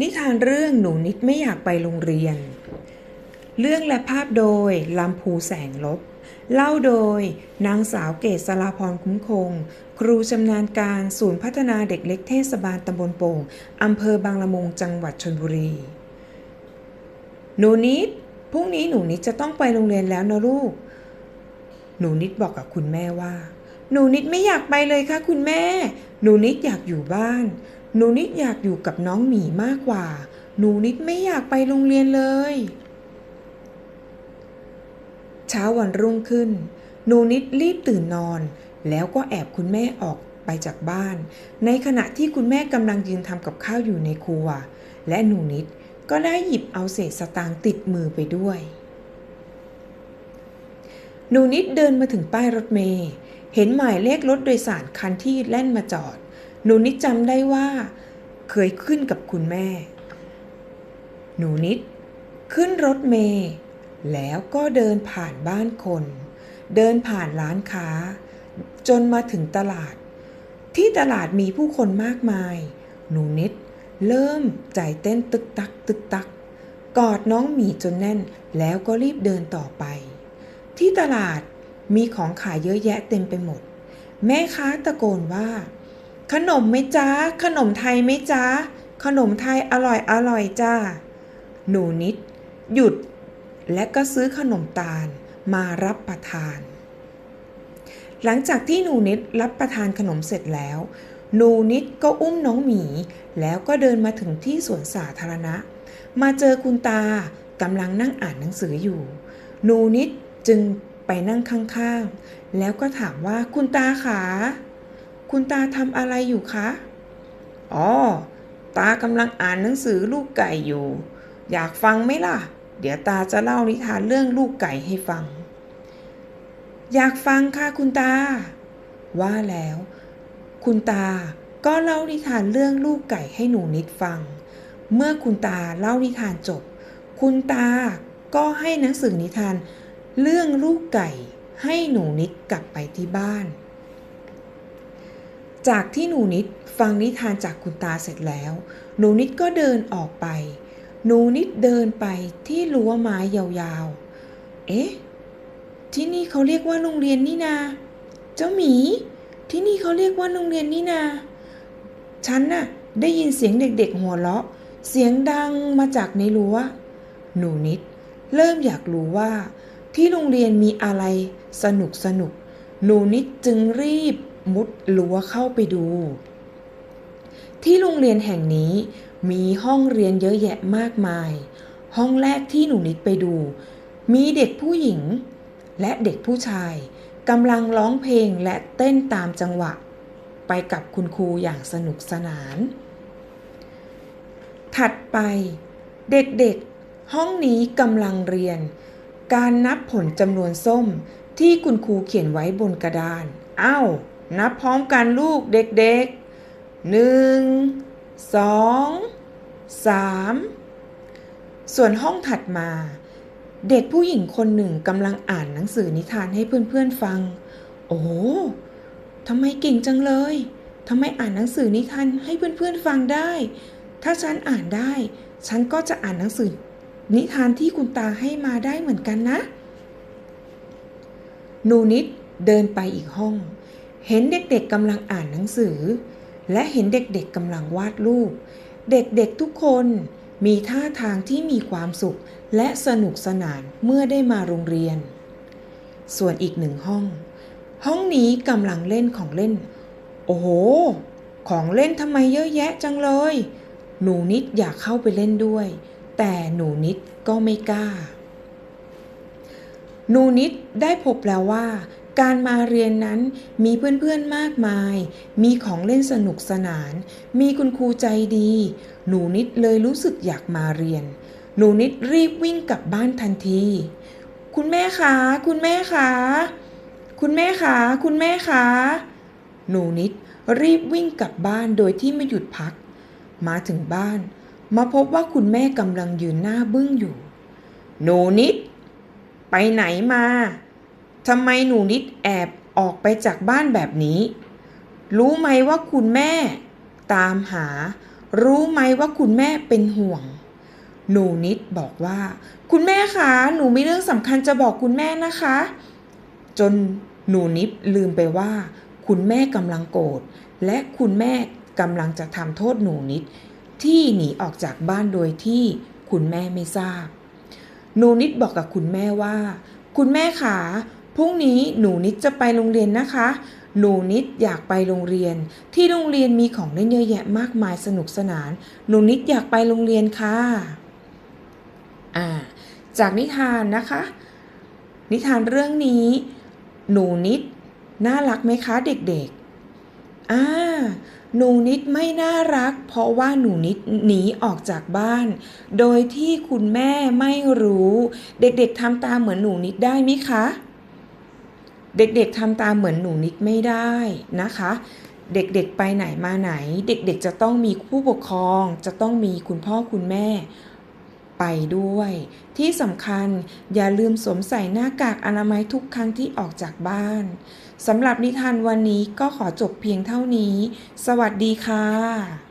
นิทานเรื่องหนูนิดไม่อยากไปโรงเรียน เรื่องและภาพโดยลำพูแสงลบ เล่าโดยนางสาวเกษราพรคุ้มคง ครูชำนาญการศูนย์พัฒนาเด็กเล็กเทศบาลตำบลโป่งอำเภอบางละมุงจังหวัดชนบุรี หนูนิดพรุ่งนี้หนูนิดจะต้องไปโรงเรียนแล้วนะลูก หนูนิดบอกกับคุณแม่ว่า หนูนิดไม่อยากไปเลยค่ะคุณแม่ หนูนิดอยากอยู่บ้าน หนูนิดอยากอยู่กับน้องหมีมากกว่า หนูนิดไม่อยากไปโรงเรียนเลย เช้าวันรุ่งขึ้น หนูนิดรีบตื่นนอน แล้วก็แอบคุณแม่ออกไปจากบ้าน ในขณะที่คุณแม่กำลังยืนทำกับข้าวอยู่ในครัว และหนูนิดก็ได้หยิบเอาเศษสตางค์ติดมือไปด้วย หนูนิดเดินมาถึงป้ายรถเมล์เห็นหมายเลขรถโดยสารคันที่แล่นมาจอด หนูนิดจำได้ว่า เคยขึ้นกับคุณแม่ หนูนิด ขึ้นรถเมล์แล้วก็เดินผ่านบ้านคน เดินผ่านร้านค้า จนมาถึงตลาด ที่ตลาดมีผู้คนมากมาย หนูนิด เริ่มใจเต้นตึกตัก ตึกตัก กอดน้องหมีจนแน่น แล้วก็รีบเดินต่อไป ที่ตลาดมีของขายเยอะแยะเต็มไปหมด แม่ค้าตะโกนว่า ขนมไหมจ้าขนมไทยไหมจ้าขนมไทยอร่อยอร่อยจ้า หนูนิด หยุด และก็ซื้อขนมตาลมารับประทาน หลังจากที่หนูนิดรับประทานขนมเสร็จแล้ว หนูนิดก็อุ้มน้องหมี แล้วก็เดินมาถึงที่สวนสาธารณะ มาเจอคุณตากำลังนั่งอ่านหนังสืออยู่ หนูนิดจึงไปนั่งข้างๆ แล้วก็ถามว่าคุณตาขา คุณตาทำอะไรอยู่คะ อ๋อ ตากำลังอ่านหนังสือลูกไก่อยู่ อยากฟังไหมล่ะ เดี๋ยวตาจะเล่านิทานเรื่องลูกไก่ให้ฟัง อยากฟังค่ะคุณตา ว่าแล้ว คุณตาก็เล่านิทานเรื่องลูกไก่ให้หนูนิดฟัง เมื่อคุณตาเล่านิทานจบ คุณตาก็ให้หนังสือนิทาน เรื่องลูกไก่ให้หนูนิดกลับไปที่บ้าน จากที่หนูนิดฟังนิทานจากคุณตาเสร็จแล้ว หนูนิดก็เดินออกไป หนูนิดเดินไปที่รั้วไม้ยาวๆ เอ๊ะ ที่นี่เขาเรียกว่าโรงเรียนนี่นา เจ้าหมี ที่นี่เขาเรียกว่าโรงเรียนนี่นา ฉันน่ะได้ยินเสียงเด็กๆหัวเราะ เสียงดังมาจากในรั้ว หนูนิด เริ่มอยากรู้ว่า ที่โรงเรียนมีอะไรสนุกสนุก หนูนิดจึงรีบ มุดรั้วเข้าไปดู ที่โรงเรียนแห่งนี้มีห้องเรียนเยอะแยะมากมาย ห้องแรกที่หนูนิดไปดู มีเด็กผู้หญิง และเด็กผู้ชายกำลังร้องเพลงและเต้นตามจังหวะ ไปกับคุณครูอย่างสนุกสนาน ถัดไป เด็กๆ ห้องนี้กำลังเรียน การนับผลจำนวนส้มที่คุณครูเขียนไว้บนกระดาน อ้าว นับพร้อมกันลูกเด็กๆหนึ่งสองสามส่วนห้องถัดมา เด็กผู้หญิงคนหนึ่งกำลังอ่านหนังสือนิทานให้เพื่อนๆฟัง โอ้ทำไมเก่งจังเลยทำไมอ่านหนังสือนิทานให้เพื่อนๆฟังได้ ถ้าฉันอ่านได้ ฉันก็จะอ่านหนังสือ นิทานที่คุณตาให้มาได้เหมือนกันนะหนูนิดเดินไปอีกห้อง เห็นเด็กๆกำลังอ่านหนังสือ และเห็นเด็กๆกำลังวาดรูป เด็กๆทุกคนมีท่าทางที่มีความสุขและสนุกสนานเมื่อได้มาโรงเรียน ส่วนอีกหนึ่งห้อง ห้องนี้กำลังเล่นของเล่น โอ้โห ของเล่นทำไมเยอะแยะจังเลย หนูนิดอยากเข้าไปเล่นด้วย แต่หนูนิดก็ไม่กล้า หนูนิดได้พบแล้วว่า การมาเรียนนั้นมีเพื่อนๆมากมาย มีของเล่นสนุกสนาน มีคุณครูใจดี หนูนิดเลยรู้สึกอยากมาเรียน หนูนิดรีบวิ่งกลับบ้านทันที คุณแม่คะ คุณแม่คะ คุณแม่คะ คุณแม่คะ หนูนิดรีบวิ่งกลับบ้านโดยที่ไม่หยุดพัก มาถึงบ้าน มาพบว่าคุณแม่กำลังยืนหน้าบึ้งอยู่ หนูนิด ไปไหนมา ทำไมหนูนิดแอบออกไปจากบ้านแบบนี้ รู้ไหมว่าคุณแม่ ตามหา รู้ไหมว่าคุณแม่เป็นห่วง หนูนิดบอกว่า คุณแม่คะหนูมีเรื่องสำคัญจะบอกคุณแม่นะคะ จนหนูนิดลืมไปว่า คุณแม่กำลังโกรธและคุณแม่กำลังจะทำโทษหนูนิด ที่หนีออกจากบ้านโดยที่คุณแม่ไม่ทราบ หนูนิดบอกกับคุณแม่ว่า คุณแม่ขา พรุ่งนี้หนูนิดจะไปโรงเรียนนะคะ หนูนิดอยากไปโรงเรียน ที่โรงเรียนมีของเล่นเยอะแยะมากมายสนุกสนาน หนูนิดอยากไปโรงเรียนค่ะอ่าจากนิทานนะคะ นิทานเรื่องนี้ หนูนิด น่ารักไหมคะเด็กๆอ่าหนูนิดไม่น่ารัก เพราะว่าหนูนิดหนีออกจากบ้าน โดยที่คุณแม่ไม่รู้ เด็กๆทำตามเหมือนหนูนิดได้ไหมคะ เด็กๆทำตามเหมือนหนูนิดไม่ได้นะคะ เด็กๆไปไหนมาไหน เด็กๆจะต้องมีผู้ปกครอง จะต้องมีคุณพ่อคุณแม่ไปด้วย ที่สำคัญอย่าลืมสวมใส่หน้ากากอนามัยทุกครั้งที่ออกจากบ้านสำหรับนิทานวันนี้ก็ขอจบเพียงเท่านี้ สวัสดีค่ะ